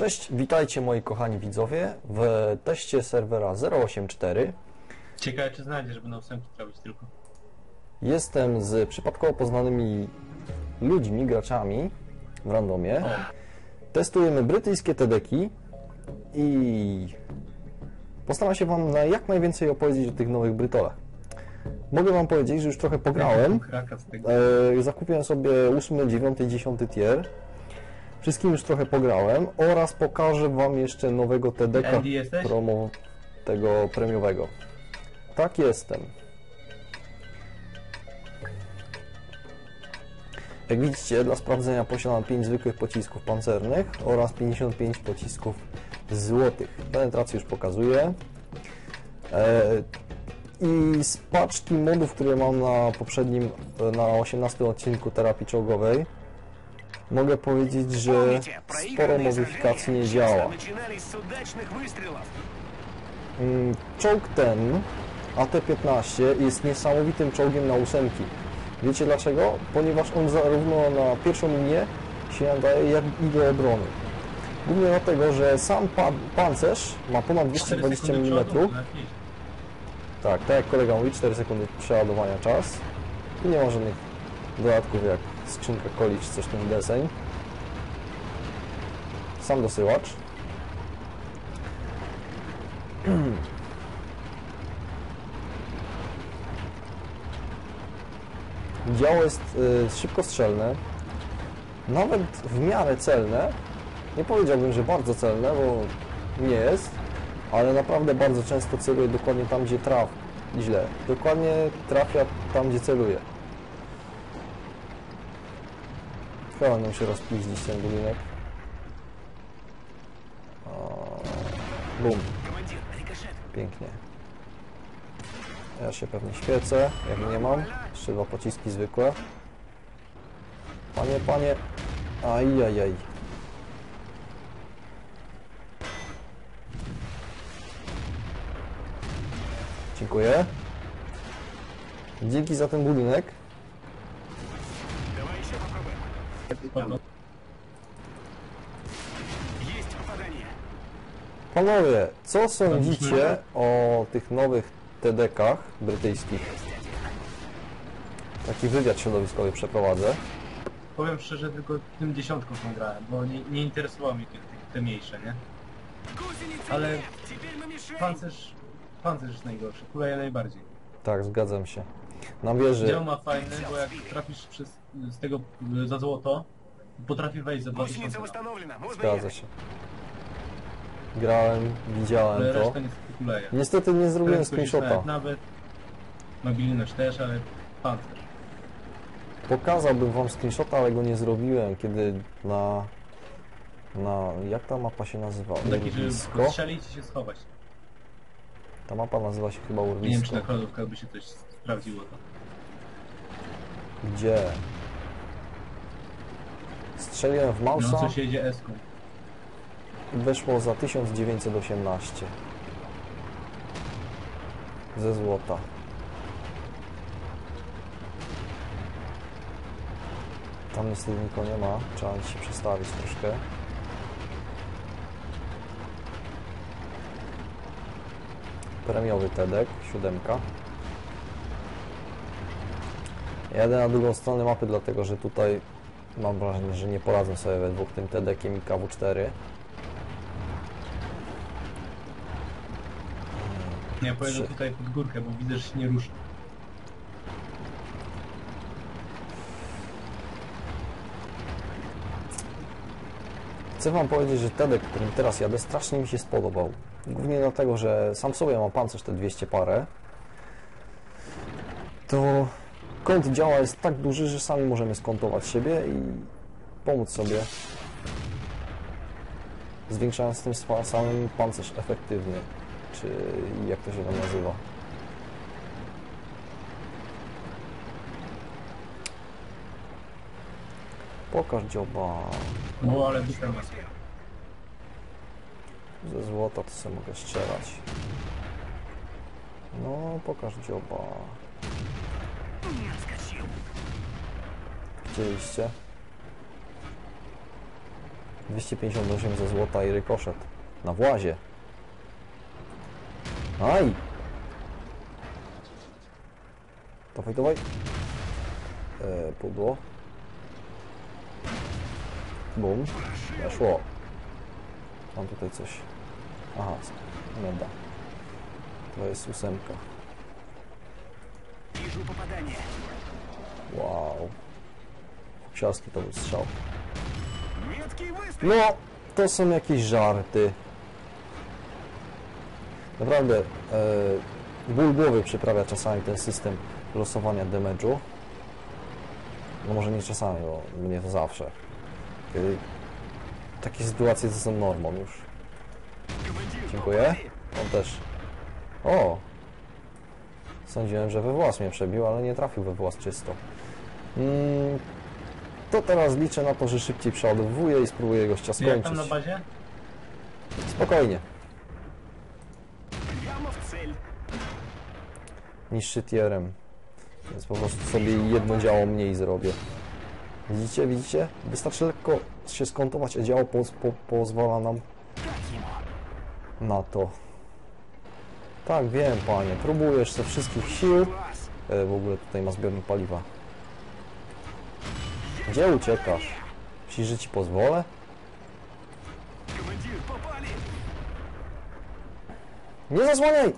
Cześć, witajcie moi kochani widzowie w teście serwera 084. Ciekawe czy znajdzie, żeby na ósemki trafić tylko. Jestem z przypadkowo poznanymi ludźmi, graczami w randomie. O, Testujemy brytyjskie TDki i postaram się Wam na jak najwięcej opowiedzieć o tych nowych Brytolach. Mogę Wam powiedzieć, że już trochę pograłem. E, zakupiłem sobie 8, 9, 10 tier. Wszystkim już trochę pograłem oraz pokażę Wam jeszcze nowego TDK promo tego premiowego. Tak jestem. Jak widzicie, dla sprawdzenia posiadam 5 zwykłych pocisków pancernych oraz 55 pocisków złotych. Penetrację już pokazuję. E, I z paczki modów, które mam na poprzednim, e, na 18 odcinku terapii czołgowej, mogę powiedzieć, że sporo modyfikacji nie działa. Mm, czołg ten, AT-15, jest niesamowitym czołgiem na ósemki. Wiecie dlaczego? Ponieważ on zarówno na pierwszą linię się nadaje, jak i do obrony. Głównie dlatego, że sam pancerz ma ponad 220 mm. Tak, tak jak kolega mówi, 4 sekundy przeładowania czas. I nie ma żadnych dodatków jak skrzynka czy coś ten deseń. Sam dosyłacz. Działo jest y, szybkostrzelne, nawet w miarę celne. Nie powiedziałbym, że bardzo celne, bo nie jest, ale naprawdę bardzo często celuje dokładnie tam, gdzie traf. Źle. Dokładnie trafia tam, gdzie celuje. Pełnią się rozpiździć ten budynek. Boom. Pięknie. Ja się pewnie świecę, jak nie mam. Jeszcze dwa pociski zwykłe. Panie, panie. Ajajaj. Dziękuję. Dzięki za ten budynek. Jest popalenie. Panowie, co sądzicie o tych nowych TDK-ach brytyjskich? Taki wywiad środowiskowy przeprowadzę. Powiem szczerze, tylko tym dziesiątką tą grałem, bo nie, nie interesowało mnie te, te mniejsze, nie? Ale pancerz, pancerz jest najgorszy, kuleje najbardziej. Tak, zgadzam się. Na wieży Dział ma fajny, bo jak trafisz przez, z tego y, za złoto, potrafi wejść za 2000. Гусеница восстановлена. Можно zgadza ехать. się. Grałem, widziałem Ale to. reszta niestety kuleje. Niestety nie zrobiłem Prędkość jest screenshota. nawet, nawet mobilność też, ale pancerz. Pokazałbym wam screenshota, ale go nie zrobiłem, kiedy na... na... jak ta mapa się nazywa? Taki, żeby Urwisko? strzelić i się schować. Ta mapa nazywa się chyba Nie wiem, czy Urwisko. na krodówkach by się coś sprawdziło to. Gdzie? Strzeliłem w No, Mausa coś jedzie eską. weszło za 1918. Ze złota. Tam niestety nikogo nie ma. Trzeba się przestawić troszkę. Premiowy TEDek, siódemka. Jadę na drugą stronę mapy, dlatego że tutaj mam wrażenie, że nie poradzę sobie we dwóch tym TEDekiem i KW4. Nie, pojedę Trzy. tutaj pod górkę, bo widzę, że się nie rusza. Chcę Wam powiedzieć, że TEDek, którym teraz jadę, strasznie mi się spodobał. Głównie dlatego, że sam sobie mam pancerz te 200 parę. To kąt działa jest tak duży, że sami możemy skontować siebie i pomóc sobie. Zwiększając tym samym pancerz efektywny. Czy jak to się tam nazywa. Pokaż dzioba. O, ale dupę. Ze złota to sobie mogę strzelać. No, pokaż dzioba. Widzieliście? 258 ze złota i rykoszet. Na włazie. Aj! Dawaj, dawaj. E, pudło. Bum. Weszło. Mam tutaj coś. Aha, nie da. To jest ósemka. Wow. Siastki to był strzał. No, to są jakieś żarty. Naprawdę, e, ból głowy przyprawia czasami ten system losowania damage'u. No może nie czasami, bo mnie to zawsze. Takie sytuacje to są normą już. Dziękuję. On też. O! Sądziłem, że we włas mnie przebił, ale nie trafił we włas czysto. Mm, to teraz liczę na to, że szybciej przeładowuję i spróbuję gościa skończyć. Jak tam na bazie? Spokojnie. Niższy tierem. Więc po prostu sobie jedno działo mniej zrobię. Widzicie, widzicie? Wystarczy lekko się skontować, a działo poz, po, pozwala nam na to. Tak, wiem, panie. Próbujesz ze wszystkich sił. E, w ogóle tutaj ma zbiornik paliwa. Gdzie uciekasz? Myślisz, że ci pozwolę? Nie zasłaniaj!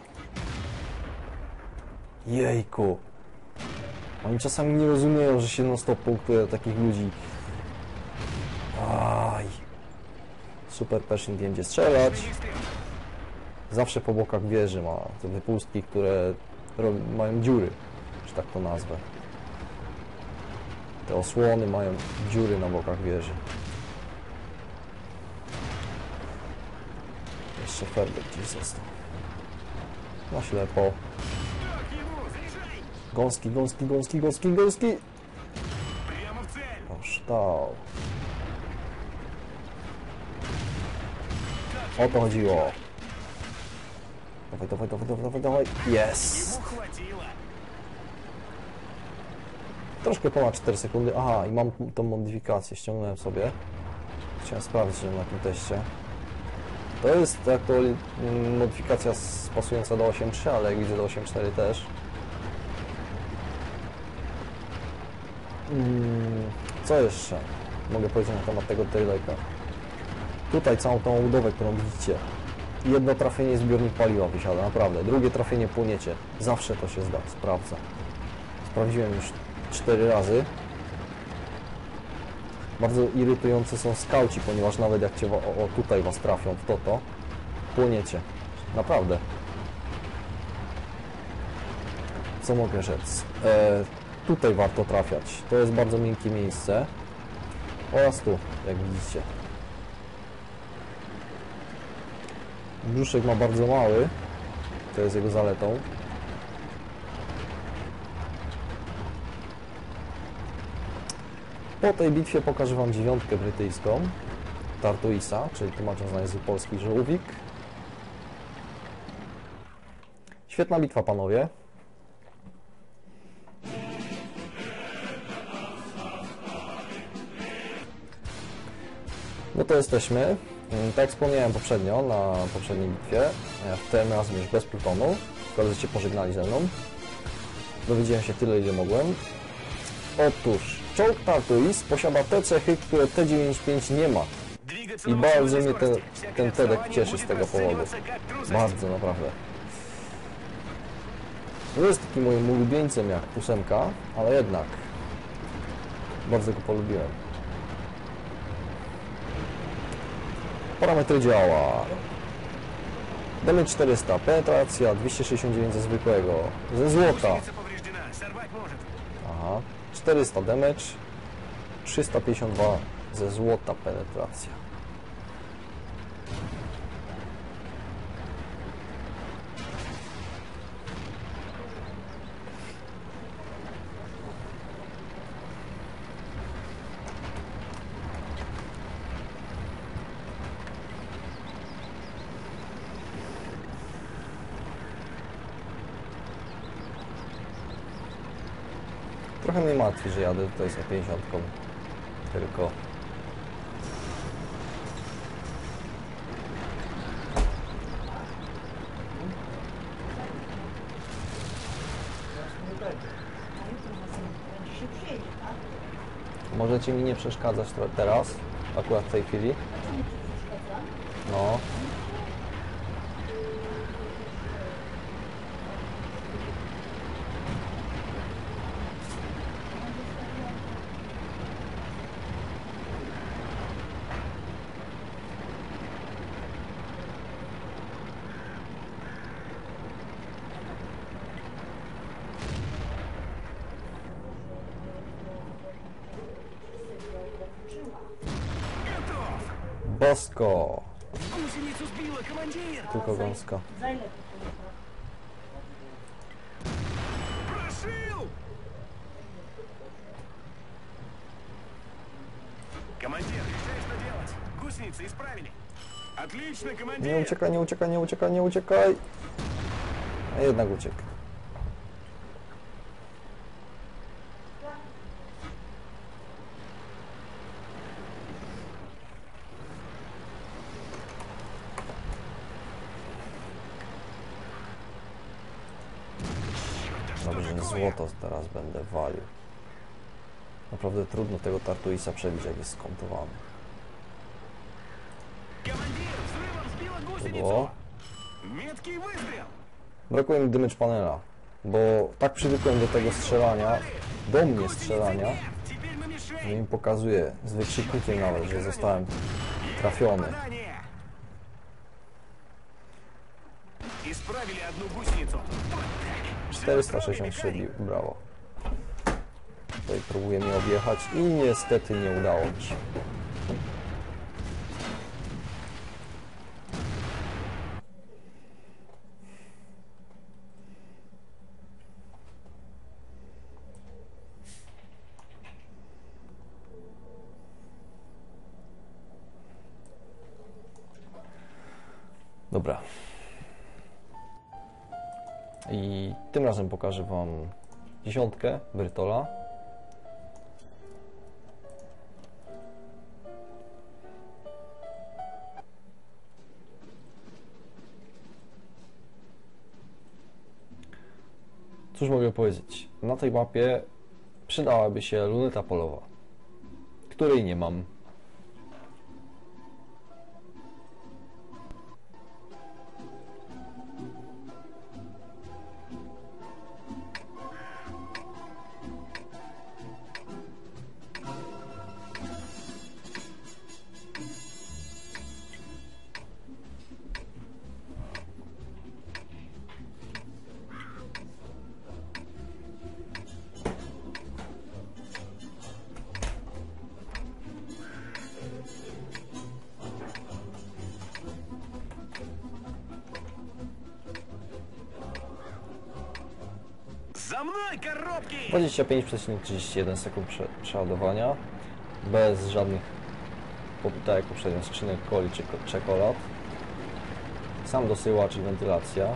Jejku. Oni czasami nie rozumieją, że się non-stop punktuje takich ludzi. Aj. Super Pershing wiem gdzie strzelać. Zawsze po bokach wieży ma te wypustki, które mają dziury, że tak to nazwę. Te osłony mają dziury na bokach wieży. Jeszcze Ferber gdzieś został. Na ślepo. Так ему, заряжай. Gąski, gąski, gąski, gąski, gąski. Прямо в цель. Poształ. O to chodziło. Dawaj, dawaj, dawaj, dawaj, dawaj, dawaj. Yes! Ему хватило. Troszkę ponad 4 sekundy. Aha, i mam tą modyfikację, ściągnąłem sobie. Chciałem sprawdzić ją na tym teście. To jest aktualnie mm, modyfikacja s- pasująca do 8.3, ale jak widzę do 8.4 też. Co jeszcze mogę powiedzieć na temat tego Tailaka? Tutaj całą tą budowę, którą widzicie. Jedno trafienie zbiornik paliwa wysiada, naprawdę. Drugie trafienie płyniecie. Zawsze to się zda, sprawdza. Sprawdziłem już cztery razy. Bardzo irytujące są skauci, ponieważ nawet jak cię o, o tutaj was trafią w to, to płyniecie. Naprawdę. Co mogę rzec? E, tutaj warto trafiać. To jest bardzo miękkie miejsce. Oraz tu, jak widzicie. Brzuszek ma bardzo mały. To jest jego zaletą. Po tej bitwie pokażę Wam dziewiątkę brytyjską, Tartuisa, czyli tłumacząc na język polski żółwik. Świetna bitwa, panowie. bo to jesteśmy, mm, tak jak wspomniałem poprzednio, na poprzedniej bitwie, e, w tym razem już bez plutonu, koledzy się pożegnali ze mną. Dowiedziałem się tyle, ile mogłem. Otóż, czołg Tartuis posiada te cechy, które T-95 nie ma. I bardzo mnie te, ten Tedek cieszy z tego powodu. Bardzo, naprawdę. Nie jest takim moim ulubieńcem jak ósemka, ale jednak bardzo go polubiłem. Parametry działa. Damage 400, penetracja 269 ze zwykłego, ze złota. Aha, 400 damage, 352 ze złota penetracja. załatwi, że jadę tutaj z 50 tylko. Możecie mi nie przeszkadzać teraz, akurat w tej chwili. No. Мурманска. Прошил! Командир, решай, что делать. Гусеницы исправили. Отлично, командир. Не учекай, не учекай, не учекай, не учекай. Jednak uciekł. złoto teraz będę walił. Naprawdę trudno tego Tartuisa przebić, jak jest skontowany. Командир, взрывом сбила гусеницу! Było. Меткий выстрел! Brakuje mi damage panela, bo tak przywykłem do tego strzelania, do mnie strzelania, Нет, теперь мы że мишень! mi pokazuje z wykrzyknikiem nawet, że zostałem trafiony. Попадание! Исправили одну гусеницу. 463 bił, brawo. Tutaj próbuje mnie objechać i niestety nie udało mi się. Dobra. I tym razem pokażę Wam dziesiątkę Brytola. Cóż mogę powiedzieć? Na tej mapie przydałaby się luneta polowa, której nie mam. За мной, коробки! 25,31 sekund prze przeładowania bez żadnych po- tak jak poprzednio skrzynek coli czy ko- czekolad sam dosyłacz i wentylacja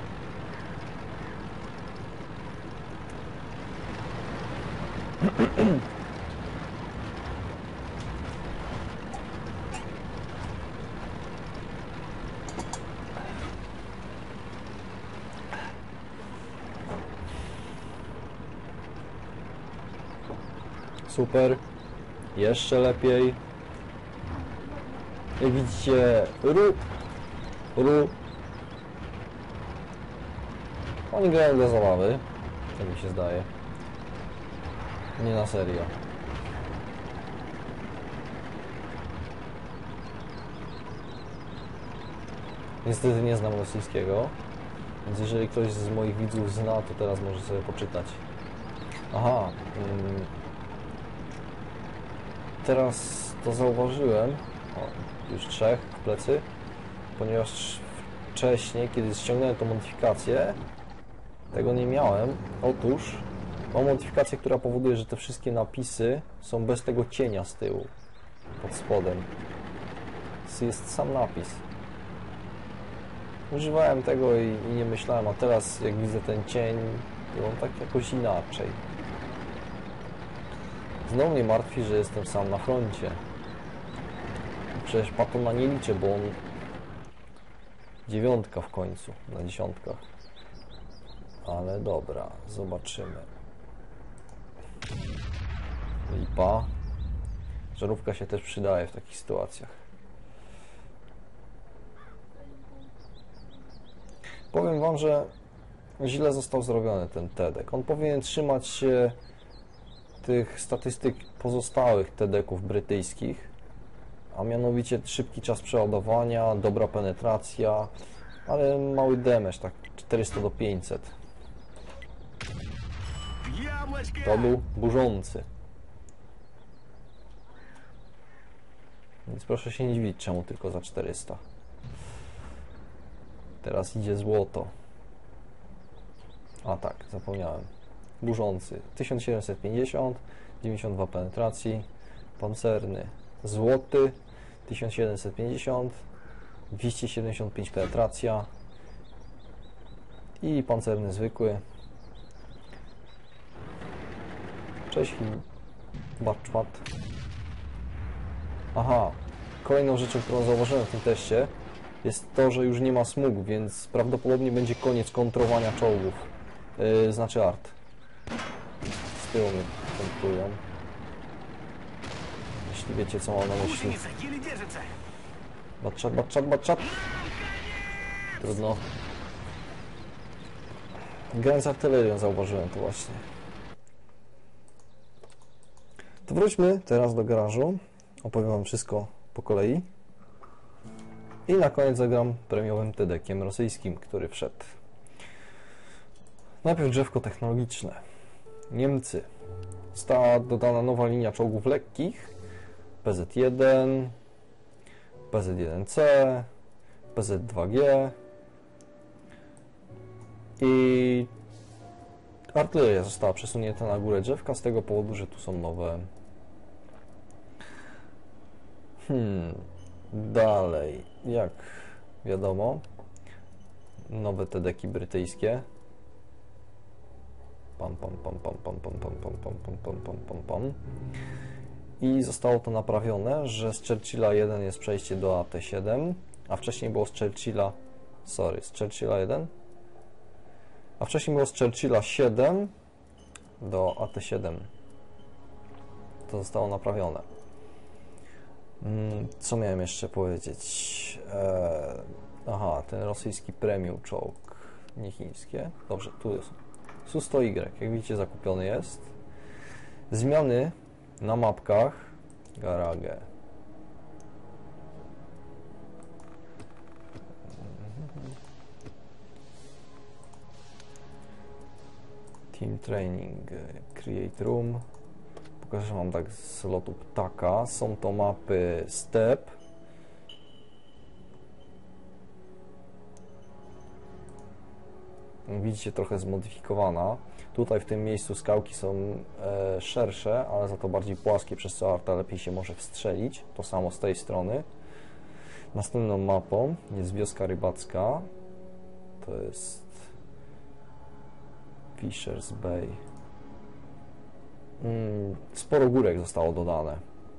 super. Jeszcze lepiej. Jak widzicie ru ru. Oni grają dla zabawy tak mi się zdaje. Nie na serio. Niestety nie znam rosyjskiego, więc jeżeli ktoś z moich widzów zna, to teraz może sobie poczytać. Aha, mm, teraz to zauważyłem, o, już trzech w plecy, ponieważ wcześniej, kiedy ściągnąłem tą modyfikację, tego nie miałem. Otóż mam modyfikację, która powoduje, że te wszystkie napisy są bez tego cienia z tyłu, pod spodem. Jest sam napis. Używałem tego i, i nie myślałem, a teraz jak widzę ten cień, to on tak jakoś inaczej. Znowu mnie martwi, że jestem sam na froncie. Przecież Patona nie liczę, bo on dziewiątka w końcu na dziesiątkach. Ale dobra, zobaczymy. Lipa. Żarówka się też przydaje w takich sytuacjach. Powiem Wam, że źle został zrobiony ten TEDek. On powinien trzymać się tych statystyk pozostałych TDK-ów brytyjskich, a mianowicie szybki czas przeładowania, dobra penetracja, ale mały damage, tak 400 do 500. To był burzący. Więc proszę się nie dziwić, czemu tylko za 400. Teraz idzie złoto. A tak, zapomniałem. Burzący 1750, 92 penetracji, pancerny złoty 1750, 275 penetracja i pancerny zwykły Cześć, Baczmat. Aha, kolejną rzeczą, którą zauważyłem w tym teście jest to, że już nie ma smug, więc prawdopodobnie będzie koniec kontrowania czołgów. Yy, znaczy art tyłu mnie pompują. Jeśli wiecie co mam na myśli. Baczap, baczap, baczap. Trudno. Grałem z artylerią, zauważyłem to właśnie. To wróćmy teraz do garażu. Opowiem Wam wszystko po kolei. I na koniec zagram premiowym tedekiem rosyjskim, który wszedł. Najpierw drzewko technologiczne. Niemcy. Została dodana nowa linia czołgów lekkich. PZ-1, PZ-1C, PZ-2G i artyleria została przesunięta na górę drzewka z tego powodu, że tu są nowe hmm dalej, jak wiadomo nowe TEDeki brytyjskie pam pam pam pam pam pam pam pam pam pam i zostało to naprawione, że z Churchilla 1 jest przejście do AT7, a wcześniej było z Churchilla, sorry, z Churchilla 1, a wcześniej było z Churchilla 7 do AT7. To zostało naprawione. Mm, Co miałem jeszcze powiedzieć? Eee, aha, ten rosyjski premium czołg, nie chińskie. Dobrze, tu jest. Su-100Y, jak widzicie, zakupiony jest. Zmiany na mapkach Garage. Team Training, Create Room. Pokażę Wam tak z lotu ptaka. Są to mapy Step. Widzicie, trochę zmodyfikowana. Tutaj w tym miejscu skałki są e, szersze, ale za to bardziej płaskie, przez co arta lepiej się może wstrzelić. To samo z tej strony. Następną mapą jest wioska rybacka. To jest Fisher's Bay. Mm, sporo górek zostało dodane.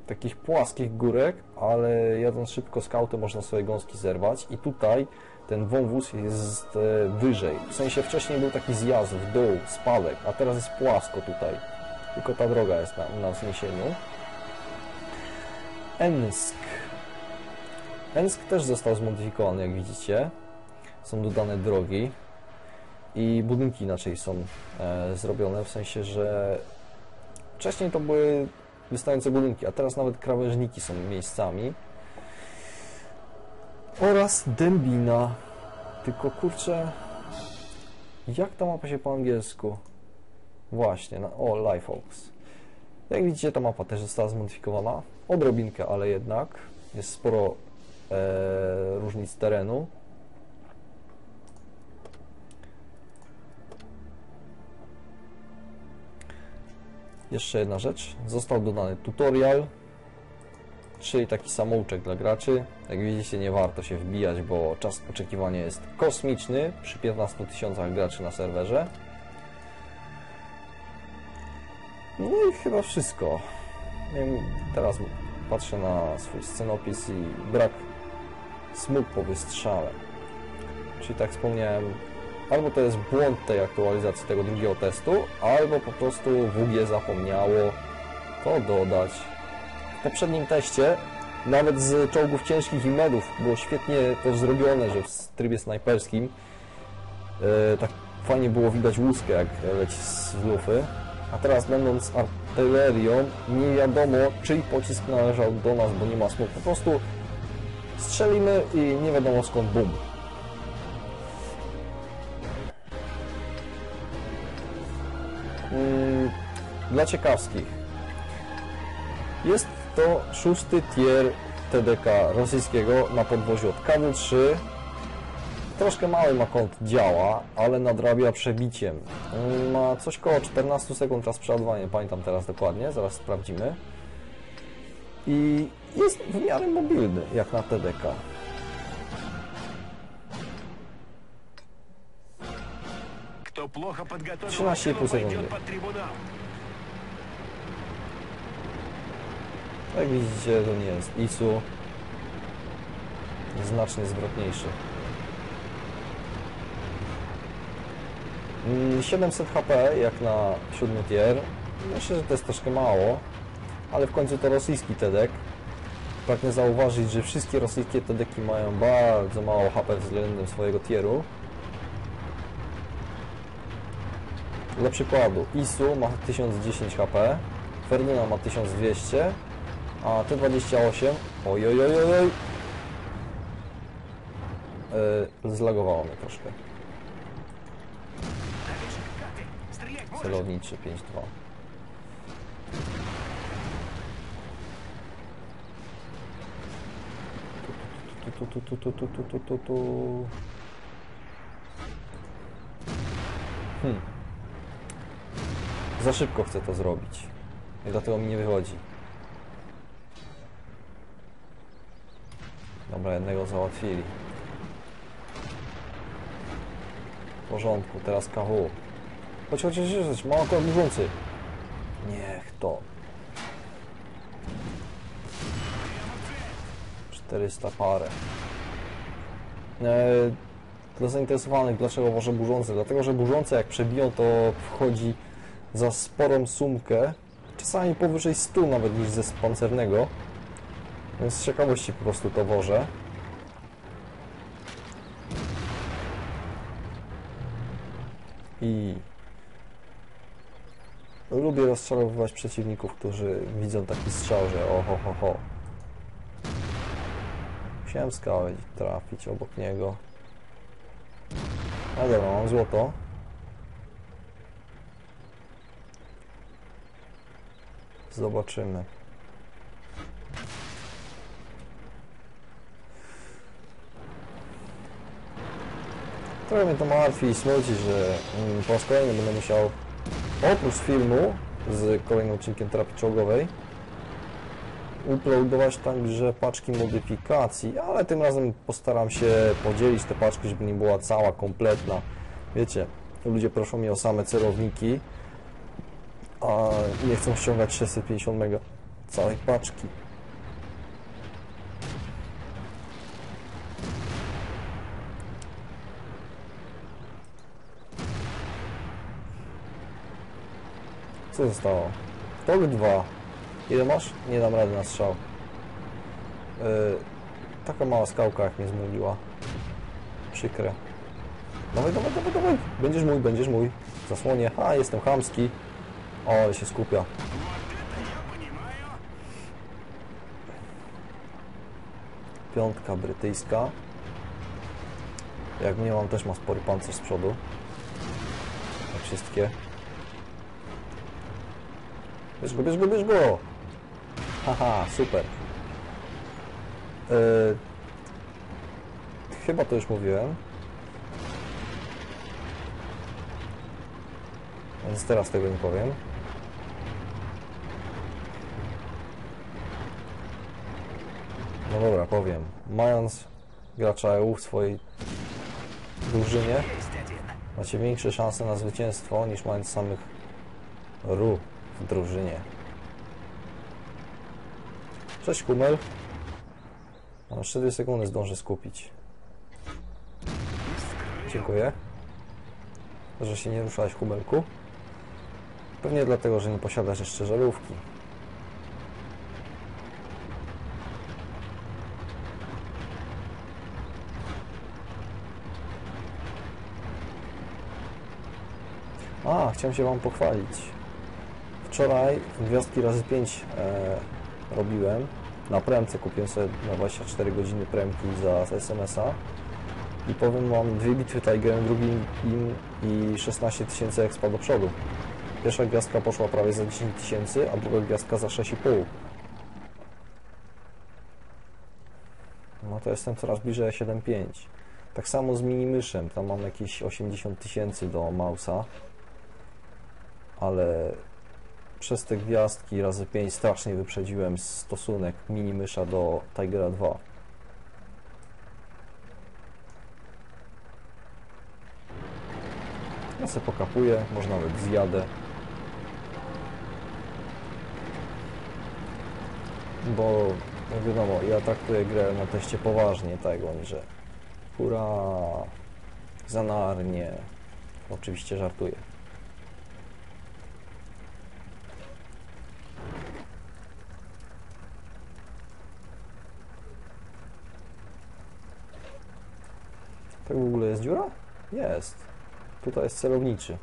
Takich płaskich górek, ale jadąc szybko skauty można sobie gąski zerwać i tutaj ten wąwóz jest e, wyżej. W sensie wcześniej był taki zjazd w dół, spadek, a teraz jest płasko tutaj. Tylko ta droga jest na, na wzniesieniu. Ensk. Ensk też został zmodyfikowany, jak widzicie. Są dodane drogi i budynki inaczej są e, zrobione, w sensie, że wcześniej to były wystające budynki, a teraz nawet krawężniki są miejscami oraz dębina. Tylko kurczę, jak ta mapa się po angielsku? Właśnie, na, o, Life Oaks. Jak widzicie, ta mapa też została zmodyfikowana. Odrobinkę, ale jednak. Jest sporo e, różnic terenu. Jeszcze jedna rzecz. Został dodany tutorial, czyli taki samouczek dla graczy. Jak widzicie, nie warto się wbijać, bo czas oczekiwania jest kosmiczny przy 15 tysiącach graczy na serwerze. No i chyba wszystko. Teraz patrzę na swój scenopis i brak smug po wystrzale. Czyli tak wspomniałem, albo to jest błąd tej aktualizacji tego drugiego testu, albo po prostu WG zapomniało to dodać poprzednim teście nawet z czołgów ciężkich i medów było świetnie to zrobione, że w trybie snajperskim e, tak fajnie było widać łuskę jak leci z lufy. A teraz będąc artylerią nie wiadomo czyj pocisk należał do nas, bo nie ma smoku. Po prostu strzelimy i nie wiadomo skąd bum. Mm, Dla ciekawskich. Jest to szósty tier TDK rosyjskiego na podwoziu od KW3. Troszkę mały ma kąt działa, ale nadrabia przebiciem. Ma coś koło 14 sekund czas przeładowania, pamiętam teraz dokładnie, zaraz sprawdzimy. I jest w miarę mobilny, jak na TDK. Kto plocha 13,5 sekundy. Jak widzicie, to nie jest ISU. Znacznie zwrotniejszy. Mm, 700 HP jak na 7 tier. Myślę, że to jest troszkę mało, ale w końcu to rosyjski TEDek. Pragnę zauważyć, że wszystkie rosyjskie TEDeki mają bardzo mało HP względem swojego tieru. Dla przykładu, ISU ma 1010 HP, Ferduna ma 1200, a, tu 28. Ojojojojoj. Yy, zlagowało mnie troszkę. Celowniczy 5-2. Tu, tu, tu, tu, tu, tu, tu, tu, tu. Hmm. Za szybko chcę to zrobić. I dlatego mi nie wychodzi. Dobra, jednego załatwili. W porządku, teraz KW. Chodź, chodź, chodź, chodź, ma akurat burzący. Niech to. 400 parę. E, dla zainteresowanych, dlaczego może burzące? Dlatego, że burzące jak przebiją, to wchodzi za sporą sumkę. Czasami powyżej 100 nawet niż ze pancernego. Więc z ciekawości po prostu to wożę. I lubię rozczarowywać przeciwników, którzy widzą taki strzał, że oho ho ho. Musiałem skałę trafić obok niego. No dobra, mam złoto. Zobaczymy. Trochę mnie to martwi i smuci, że mm, po raz kolejny będę musiał oprócz filmu z kolejnym odcinkiem terapii czołgowej uploadować także paczki modyfikacji, ale tym razem postaram się podzielić te paczki, żeby nie była cała, kompletna. Wiecie, ludzie proszą mnie o same celowniki, a nie chcą ściągać 650 mega całej paczki. Co zostało? Tok 2. Ile masz? Nie dam rady na strzał. Yy, taka mała skałka jak mnie zmuliła. Przykre. Dawaj, dawaj, dawaj, dawaj. Będziesz mój, będziesz mój. Zasłonię. Ha, jestem chamski. O, ale się skupia. Piątka brytyjska. Jak mnie mam, też ma spory pancerz z przodu. Jak wszystkie. Bierz go, bierz go, bierz go! Haha, super. Yy, chyba to już mówiłem. Więc teraz tego nie powiem. No dobra, powiem. Mając gracza EU w swojej drużynie, macie większe szanse na zwycięstwo niż mając samych RU w drużynie. Cześć Kumel. Mam jeszcze dwie sekundy zdążę skupić. Dziękuję. Że się nie ruszałaś Kumelku. Pewnie dlatego, że nie posiadasz jeszcze żarówki. A, chciałem się wam pochwalić. Wczoraj gwiazdki razy 5 e, robiłem. Na premce kupiłem sobie na 24 godziny premki za SMS-a. I powiem Wam, dwie bitwy Tigerem, drugi in i 16 tysięcy expa do przodu. Pierwsza gwiazdka poszła prawie za 10 tysięcy, a druga gwiazdka za 6,5. No to jestem coraz bliżej 7,5. Tak samo z mini myszem, tam mam jakieś 80 tysięcy do mausa, ale przez te gwiazdki razy 5 strasznie wyprzedziłem stosunek mini mysza do Tigera 2. Ja sobie pokapuję, może nawet zjadę. Bo no wiadomo, ja traktuję grę na teście poważnie, tak oni, że hurra, zanarnie. Oczywiście żartuję. Tak w ogóle jest dziura? Jest. Tutaj jest celowniczy.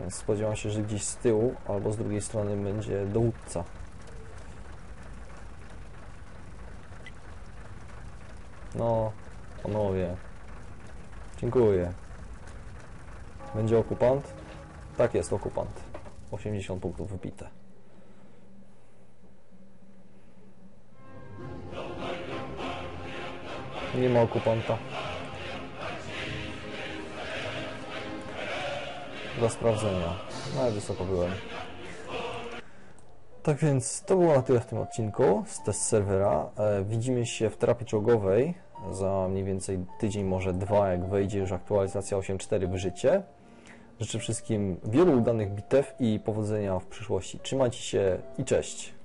Więc spodziewam się, że gdzieś z tyłu albo z drugiej strony będzie dowódca. No, panowie. Dziękuję. Będzie okupant? Tak jest, okupant. 80 punktów wybite. Nie ma okupanta. Do sprawdzenia. No ale wysoko byłem. Tak więc to było na tyle w tym odcinku z test serwera. E, widzimy się w terapii czołgowej za mniej więcej tydzień, może dwa, jak wejdzie już aktualizacja 8.4 w życie. Życzę wszystkim wielu udanych bitew i powodzenia w przyszłości. Trzymajcie się i cześć!